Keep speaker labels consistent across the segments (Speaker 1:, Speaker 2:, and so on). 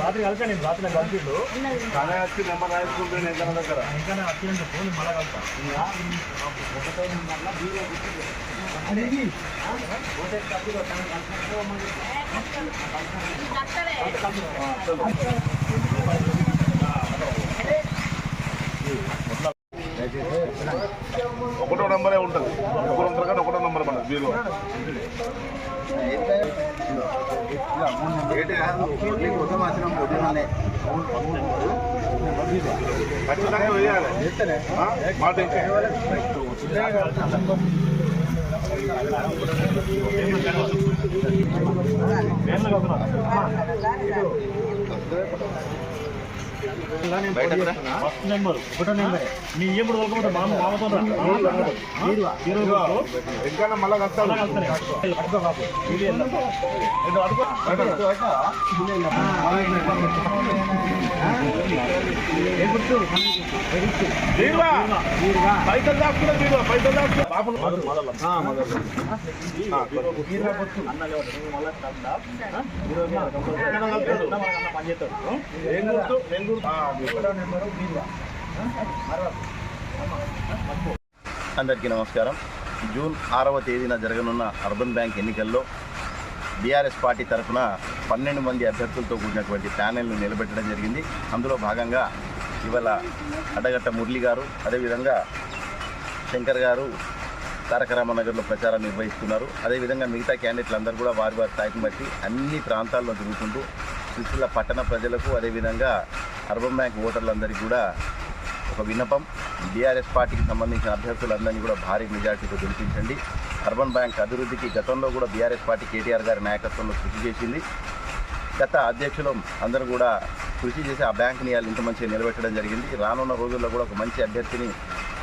Speaker 1: రాత్రి కలిసా నేను రాత్రి నాకు కలిసిండు
Speaker 2: కానీ వచ్చి నెంబర్ రాసుకుంటే నేను దగ్గర
Speaker 1: ఇంకా నేను వచ్చిందంటే ఫోన్ మళ్ళా కలుతా
Speaker 2: ఒకటో నెంబరే ఉంటుంది. ఒకరు ఒకటో నెంబర్ మన బీరువా ఖచ్చితంగా వేయాలి ఆ? మాట ఇంకా.
Speaker 1: ఫస్ట్ నెంబర్ ఒకటో నెంబర్. నీ ఎప్పుడు మామ మామతో
Speaker 2: మళ్ళా
Speaker 1: కలుస్తానే.
Speaker 2: బీరువా పైసలు దాచుకున్నా బీరువా పైసలు బాబు
Speaker 1: మొదలు, పని చేస్తాడు.
Speaker 3: అందరికీ నమస్కారం. జూన్ ఆరవ తేదీన జరగనున్న అర్బన్ బ్యాంక్ ఎన్నికల్లో బీఆర్ఎస్ పార్టీ తరఫున పన్నెండు మంది అభ్యర్థులతో కూడినటువంటి ప్యానెల్ను నిలబెట్టడం జరిగింది. అందులో భాగంగా ఇవాళ అడ్డగట్ట మురళి గారు అదేవిధంగా శంకర్ గారు తారక రామనగర్లో ప్రచారం నిర్వహిస్తున్నారు. అదేవిధంగా మిగతా క్యాండిడేట్లు అందరూ కూడా వారి వారి స్థాయిని బట్టి అన్ని ప్రాంతాల్లో తిరుగుతుంటూ సిరిసిల్ల పట్టణ ప్రజలకు అదేవిధంగా అర్బన్ బ్యాంక్ ఓటర్లందరికీ కూడా ఒక విన్నపం. బీఆర్ఎస్ పార్టీకి సంబంధించిన అభ్యర్థులందరినీ కూడా భారీ మెజార్టీతో గెలిపించండి. అర్బన్ బ్యాంక్ అభివృద్ధికి గతంలో కూడా బీఆర్ఎస్ పార్టీ కేటీఆర్ గారి నాయకత్వంలో కృషి చేసింది. గత అధ్యక్షులు అందరూ కూడా కృషి చేసి ఆ బ్యాంక్ని నియాలు ఇంత మంచిగా నిలబెట్టడం జరిగింది. రానున్న రోజుల్లో కూడా ఒక మంచి అభ్యర్థిని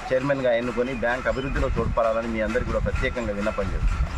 Speaker 3: చైర్మన్గా ఎన్నుకొని బ్యాంక్ అభివృద్ధిలో తోడ్పడాలని మీ అందరికీ కూడా ప్రత్యేకంగా విన్నపం చేస్తున్నాను.